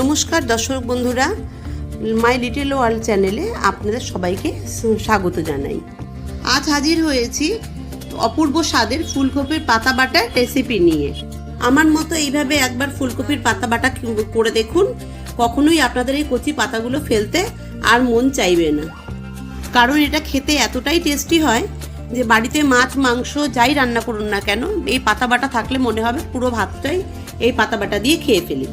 নমস্কার দর্শক বন্ধুরা, মাই লিটল ওয়ার্ল্ড চ্যানেলে আপনাদের সবাইকে স্বাগত জানাই। আজ হাজির হয়েছি অপূর্ব স্বাদের ফুলকপির পাতা বাটার রেসিপি নিয়ে। আমার মতো এইভাবে একবার ফুলকপির পাতা বাটা করে দেখুন, কখনোই আপনাদের এই কচি পাতাগুলো ফেলতে আর মন চাইবে না। কারণ এটা খেতে এতটাই টেস্টি হয় যে বাড়িতে মাছ, মাংস যাই রান্না করুন না কেন, এই পাতা বাটা থাকলে মনে হবে পুরো ভাতটাই এই পাতা বাটা দিয়ে খেয়ে ফেলি।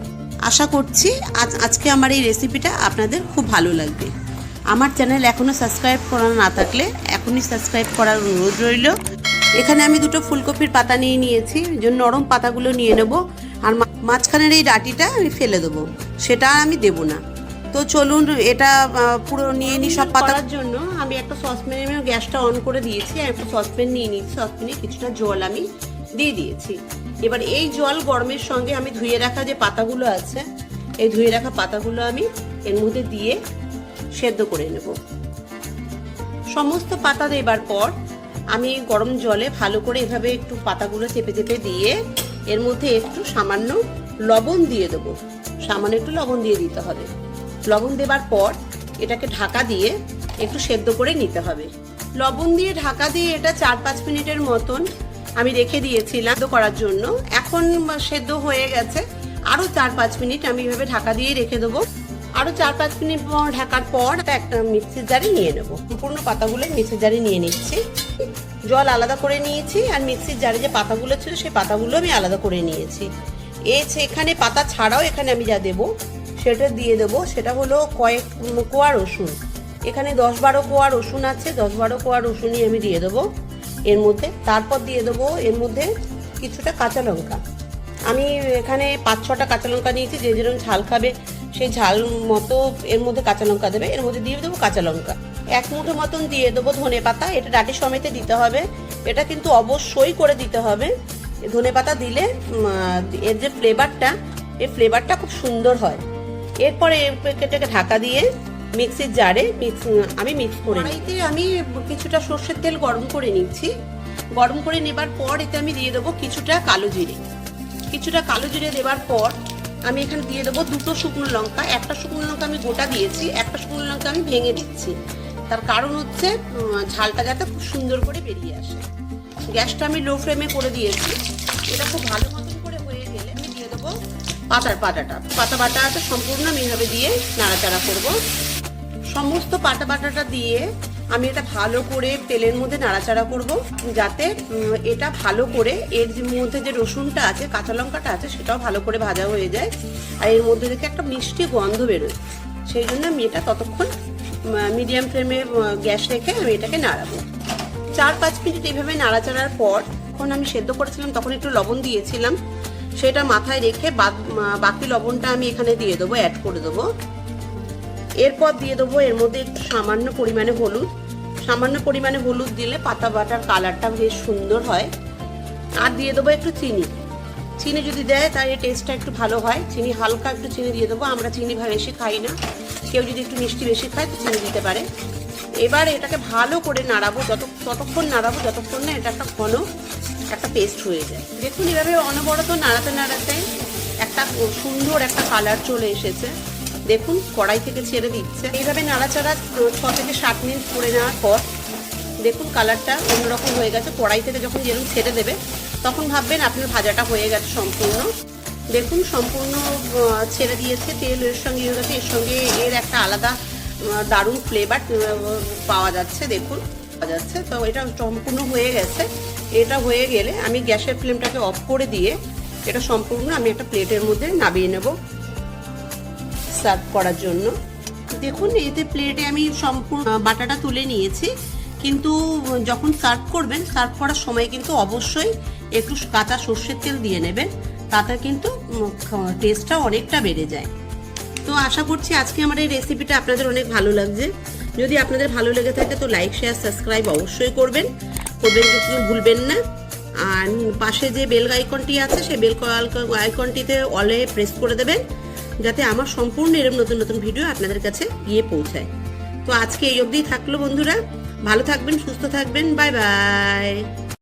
আশা করছি আজ আজকে আমার এই রেসিপিটা আপনাদের খুব ভালো লাগবে। আমার চ্যানেল এখনও সাবস্ক্রাইব করা না থাকলে এখনই সাবস্ক্রাইব করার অনুরোধ রইল। এখানে আমি দুটো ফুলকপির পাতা নিয়ে নিয়েছি যে নরম পাতাগুলো নিয়ে নেব। আর মাঝখানের এই ডাটিটা আমি ফেলে দেবো। সেটা আমি দেবো না। তো চলুন এটা পুরো নিয়ে নিই সব পাতার জন্য আমি একটা সসপ্যানে আমি গ্যাসটা অন করে দিয়েছি আর একটা সসপ্যান নিয়ে নিয়েছি সসপ্যানে কিছুটা জল আমি দিয়ে দিয়েছি। এবার এই জল গরমের সঙ্গে আমি ধুয়ে রাখা যে পাতাগুলো আছে এই ধুয়ে রাখা পাতাগুলো আমি এর মধ্যে দিয়ে সেদ্ধ করে নেব। সমস্ত পাতা দেবার পর আমি গরম জলে ভালো করে এভাবে একটু পাতাগুলো চেপে চেপে দিয়ে এর মধ্যে একটু সামান্য লবণ দিয়ে দেবো। সামান্য একটু লবণ দিয়ে দিতে হবে। লবণ দেবার পর এটাকে ঢাকা দিয়ে একটু সেদ্ধ করে নিতে হবে। লবণ দিয়ে ঢাকা দিয়ে এটা চার পাঁচ মিনিটের মতন আমি রেখে দিয়েছিলাম করার জন্য। এখন সেদ্ধ হয়ে গেছে। আরও চার পাঁচ মিনিট আমি এভাবে ঢাকা দিয়ে রেখে দেবো। আরও চার পাঁচ মিনিট ঢাকার পর একটা মিক্সির জারে নিয়ে নেব। সম্পূর্ণ পাতাগুলো মিক্সির জারে নিয়ে নিচ্ছি। জল আলাদা করে নিয়েছি আর মিক্সির জারে যে পাতাগুলো ছিল সেই পাতাগুলো আমি আলাদা করে নিয়েছি। এই এখানে পাতা ছাড়াও এখানে আমি যা দেবো সেটা দিয়ে দেবো। সেটা হলো কয়েক কোয়া রসুন। এখানে দশ বারো কোয়া রসুন আছে, দশ বারো কোয়া রসুনই আমি দিয়ে দেবো এর মধ্যে। তারপর দিয়ে দেবো এর মধ্যে কিছুটা কাঁচা লঙ্কা। আমি এখানে পাঁচ ছটা কাঁচা লঙ্কা নিয়েছি, যে যেরকম ঝাল খাবে সেই ঝাল মতো এর মধ্যে কাঁচা লঙ্কা দেবে। এর মধ্যে দিয়ে দেবো কাঁচা লঙ্কা। এক মুঠো মতন দিয়ে দেবো ধনে পাতা। এটা ডাটি সমেতে দিতে হবে। এটা কিন্তু অবশ্যই করে দিতে হবে। ধনে পাতা দিলে এর যে ফ্লেভারটা এই ফ্লেভারটা খুব সুন্দর হয়। এরপরে এটাকে ঢাকা দিয়ে মিক্সির জারে মিক্স আমি মিক্স করে কড়াইতে আমি কিছুটা সর্ষের তেল গরম করে নিচ্ছি। গরম করে নেবার পর এতে আমি দিয়ে দেবো কিছুটা কালো জিরে। কিছুটা কালো জিরে দেওয়ার পর আমি এখানে দিয়ে দেবো দুটো শুকনো লঙ্কা। একটা শুকনো লঙ্কা আমি গোটা দিয়েছি, একটা শুকনো লঙ্কা আমি ভেঙে দিচ্ছি। তার কারণ হচ্ছে ঝালটা যাতে খুব সুন্দর করে বেরিয়ে আসে। গ্যাসটা আমি লো ফ্লেমে করে দিয়েছি। এটা খুব ভালো মতন করে হয়ে গেলে আমি দিয়ে দেবো পাতার পাতাটা। পাতা বাটাটা সম্পূর্ণ, আমি এভাবে দিয়ে নাড়াচাড়া করব। সমস্ত পাতা বাটাটা দিয়ে আমি এটা ভালো করে তেলের মধ্যে নাড়াচাড়া করব, যাতে এটা ভালো করে এর যে মধ্যে যে রসুনটা আছে, কাঁচা লঙ্কাটা আছে, সেটাও ভালো করে ভাজা হয়ে যায়। আর এর মধ্যে থেকে একটা মিষ্টি গন্ধ বেরোয়। সেই জন্য আমি এটা ততক্ষণ মিডিয়াম ফ্লেমে গ্যাস রেখে আমি এটাকে নাড়াবো। চার পাঁচ মিনিট এইভাবে নাড়াচাড়ার পর, যখন আমি সেদ্ধ করেছিলাম, তখন একটু লবণ দিয়েছিলাম। সেটা মাথায় রেখে বাকি লবণটা আমি এখানে দিয়ে দেবো অ্যাড করে দেবো। এরপর দিয়ে দেবো এর মধ্যে একটু সামান্য পরিমাণে হলুদ। সামান্য পরিমাণে হলুদ দিলে পাতা বাটার কালারটা বেশ সুন্দর হয়। আর দিয়ে দেবো একটু চিনি। চিনি যদি দেয় তাহলে টেস্টটা একটু ভালো হয়। চিনি হালকা একটু চিনি দিয়ে দেবো, আমরা চিনি বেশি খাই না। কেউ যদি একটু মিষ্টি বেশি খায় তো চিনি দিতে পারে। এবার এটাকে ভালো করে নাড়াবো, যত ততক্ষণ নাড়াবো, যতক্ষণ না এটা একটা ঘন একটা পেস্ট হয়ে যায়। দেখুন, এভাবে অনবরত নাড়াতে নাড়াতে একটা সুন্দর একটা কালার চলে এসেছে। দেখুন, কড়াই থেকে ছেড়ে দিচ্ছে। এইভাবে নাড়াচাড়া ছ থেকে সাত মিনিট করে নেওয়ার পর, দেখুন কালারটা অন্যরকম হয়ে গেছে। কড়াই থেকে যখন যেরকম ছেড়ে দেবে, তখন ভাববেন আপনার ভাজাটা হয়ে গেছে সম্পূর্ণ। দেখুন, সম্পূর্ণ ছেড়ে দিয়েছে। তেল এর সঙ্গে এর সঙ্গে এর একটা আলাদা দারুণ ফ্লেভার পাওয়া যাচ্ছে। দেখুন। পাওয়া যাচ্ছে। তো এটা সম্পূর্ণ হয়ে গেছে। এটা হয়ে গেলে আমি গ্যাসের ফ্লেমটাকে অফ করে দিয়ে এটা সম্পূর্ণ আমি একটা প্লেটের মধ্যে নামিয়ে নেব সার্ভ করার জন্য। দেখুন, এতে প্লেটে আমি সম্পূর্ণ বাটাটা তুলে নিয়েছি। কিন্তু যখন সার্ভ করবেন, সার্ভ করার সময় কিন্তু অবশ্যই একটু কাঁচা সর্ষের তেল দিয়ে নেবেন। তাতে কিন্তু টেস্টটা অনেকটা বেড়ে যায়। তো আশা করছি আজকে আমার এই রেসিপিটা আপনাদের অনেক ভালো লাগছে। যদি আপনাদের ভালো লেগে থাকে তো লাইক শেয়ার সাবস্ক্রাইব অবশ্যই করবেন। করবেন কিন্তু ভুলবেন না। আর পাশে যে বেল আইকনটি আছে, সেই বেল আইকনটিতে অলে প্রেস করে দেবেন, যাতে আমার সম্পূর্ণ এরম নতুন নতুন ভিডিও আপনাদের কাছে গিয়ে পৌঁছায়। তো আজকে এই অবধি থাকল বন্ধুরা। ভালো থাকবেন, সুস্থ থাকবেন। Bye bye